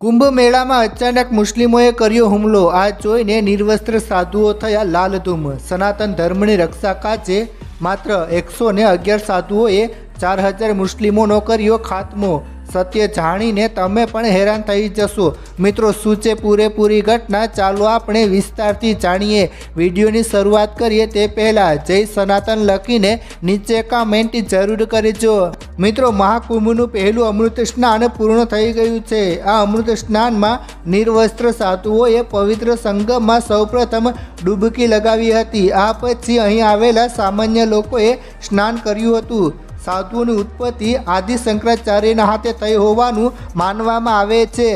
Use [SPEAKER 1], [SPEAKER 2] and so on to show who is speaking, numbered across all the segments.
[SPEAKER 1] કુંભ મેળામાં અચાનક મુસ્લિમોએ કર્યો હુમલો. આ જોઈને નિર્વસ્ત્ર સાધુઓ થયા લાલધૂમ. સનાતન ધર્મની રક્ષા કાચે માત્ર એકસો ને અગિયાર સાધુઓએ ચાર હજાર મુસ્લિમોનો કર્યો ખાત્મો. સત્ય જાણીને તમે પણ હેરાન થઈ જશો. મિત્રો છે પૂરેપૂરી ઘટના? ચાલો આપણે વિસ્તારથી જાણીએ. વિડીયોની શરૂઆત કરીએ તે પહેલાં જય સનાતન લખીને નીચે કમેન્ટ જરૂર કરજો. મિત્રો, મહાકુંભનું પહેલું અમૃત સ્નાન પૂર્ણ થઈ ગયું છે. આ અમૃત સ્નાનમાં નિર્વસ્ત્ર સાધુઓએ પવિત્ર સંગમમાં સૌપ્રથમ ડૂબકી લગાવી હતી. આ પછી અહીં આવેલા સામાન્ય લોકોએ સ્નાન કર્યું હતું. સાધુઓની ઉત્પત્તિ આદિ શંકરાચાર્યના હાથે થઈ હોવાનું માનવામાં આવે છે.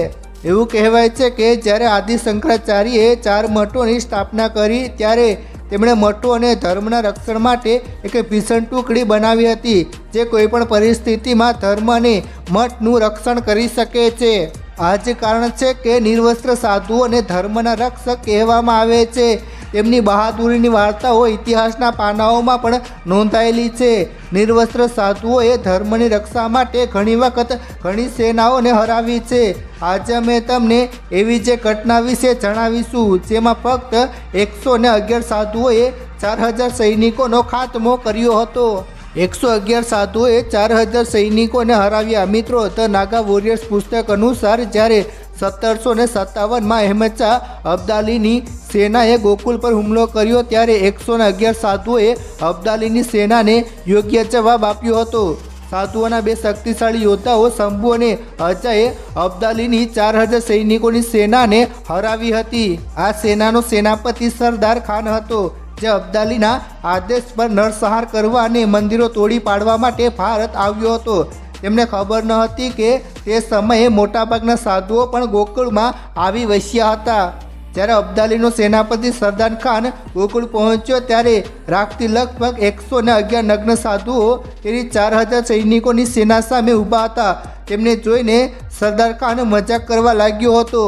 [SPEAKER 1] એવું કહેવાય છે કે જ્યારે આદિ શંકરાચાર્યએ ચાર મઠોની સ્થાપના કરી, ત્યારે તેમણે મઠો અને ધર્મના રક્ષણ માટે એક ભીષણ ટુકડી બનાવી હતી, જે કોઈપણ પરિસ્થિતિમાં ધર્મ અને મઠનું રક્ષણ કરી શકે છે. આ જ કારણ છે કે નિર્વસ્ત્ર સાધુઓને ધર્મના રક્ષક કહેવામાં આવે છે. તેમની બહાદુરીની વાર્તાઓ ઇતિહાસના પાનાઓમાં પણ નોંધાયેલી છે. નિર્વસ્ત્ર સાધુઓએ ધર્મની રક્ષા માટે ઘણી વખત ઘણી સેનાઓને હરાવી છે. આજે અમે તમને એવી જે ઘટના વિશે જણાવીશું, જેમાં ફક્ત એકસો ને અગિયાર સાધુઓએ ચાર હજાર સૈનિકોનો ખાત્મો કર્યો હતો. એકસો અગિયાર સાધુઓએ ચાર હજાર સૈનિકોને હરાવ્યા. મિત્રો, ધ નાગા વોરિયર્સ પુસ્તક અનુસાર જ્યારે સત્તરસો ને સત્તાવનમાં અહેમદ શાહ અબ્દાલીની સેનાએ ગોકુલ પર હુમલો કર્યો ત્યારે એકસો ને અગિયાર સાધુઓએ અબ્દાલીની સેનાને યોગ્ય જવાબ આપ્યો હતો. સાધુઓના બે શક્તિશાળી યોદ્ધાઓ શંભુ અને અજયે અબ્દાલીની ચાર હજાર સૈનિકોની સેનાને હરાવી હતી. આ સેનાનો સેનાપતિ સરદાર ખાન હતો, જે અબ્દાલીના આદેશ પર નરસંહાર કરવા અને મંદિરો તોડી પાડવા માટે ભારત આવ્યો હતો. તેમને ખબર ન હતી કે તે સમયે મોટાભાગના સાધુઓ પણ ગોકુળમાં આવી વસ્યા હતા. જ્યારે અબ્દાલીનો સેનાપતિ સરદાર ખાન ગોકુળ પહોંચ્યો ત્યારે રાખતી લગભગ એકસો ને અગિયાર નગ્ન સાધુઓ તેની ચાર હજાર સૈનિકોની સેના સામે ઊભા હતા. તેમને જોઈને સરદાર ખાન મજાક કરવા લાગ્યો હતો.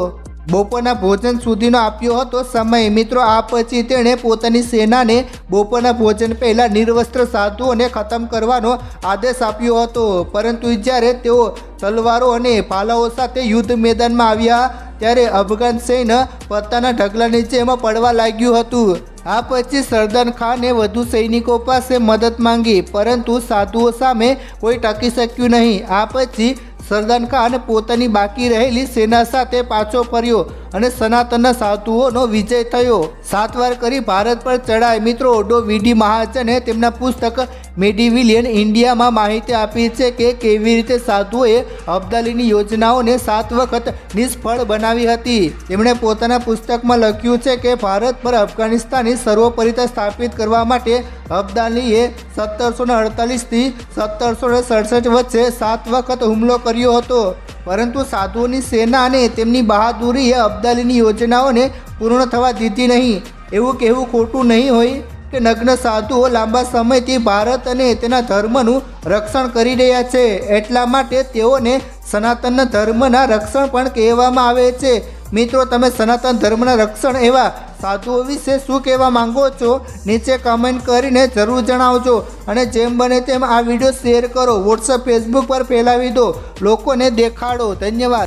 [SPEAKER 1] બપોરના ભોજન સુધીનો આપ્યો હતો સમય. મિત્રો, આ પછી તેણે પોતાની સેનાને બપોરના ભોજન પહેલાં નિર્વસ્ત્ર સાધુઓને ખતમ કરવાનો આદેશ આપ્યો હતો. પરંતુ જ્યારે તેઓ તલવારો અને પાલાઓ સાથે યુદ્ધ મેદાનમાં આવ્યા, ત્યારે અફઘાન સૈન્ય પોતાના ઢગલા નીચેમાં પડવા લાગ્યું હતું. આ પછી સરદાર ખાને વધુ સૈનિકો પાસે મદદ માંગી, પરંતુ સાધુઓ સામે કોઈ ટકી શક્યું નહીં. આ પછી સરદાર ખાન પોતાની બાકી રહેલી સેના સાથે પાછો ફર્યો અને સનાતનના સાધુઓનો વિજય થયો. સાત વાર કરી ભારત પર ચડાય. મિત્રો, ઓડો વીડી મહાજને તેમના પુસ્તક મેડિવિલિયન ઇન્ડિયામાં માહિતી આપી છે કે કેવી રીતે સાધુઓએ અબ્દાલીની યોજનાઓને સાત વખત નિષ્ફળ બનાવી હતી. તેમણે પોતાના પુસ્તકમાં લખ્યું છે કે ભારત પર અફઘાનિસ્તાનની સર્વોપરિતા સ્થાપિત કરવા માટે અબ્દાલીએ સત્તરસો ને અડતાલીસથી સત્તરસો ને સડસઠ વચ્ચે સાત વખત હુમલો કર્યો હતો. પરંતુ સાધુઓની સેના અને તેમની બહાદુરીએ અબ્દાલીની યોજનાઓને પૂર્ણ થવા દીધી નહીં. એવું કહેવું ખોટું નહીં હોય કે નગ્ન સાધુઓ લાંબા સમયથી ભારત અને તેના ધર્મનું રક્ષણ કરી રહ્યા છે. એટલા માટે તેઓને સનાતન ધર્મના રક્ષણ પણ કહેવામાં આવે છે. મિત્રો, તમે સનાતન ધર્મના રક્ષણ એવા સાધુઓ વિશે શું કહેવા માંગો છો? નીચે કમેન્ટ કરીને જરૂર જણાવજો. અને જેમ બને તેમ આ વીડિયો શેર કરો. વોટ્સઅપ ફેસબુક પર ફેલાવી દો. લોકોને દેખાડો. ધન્યવાદ.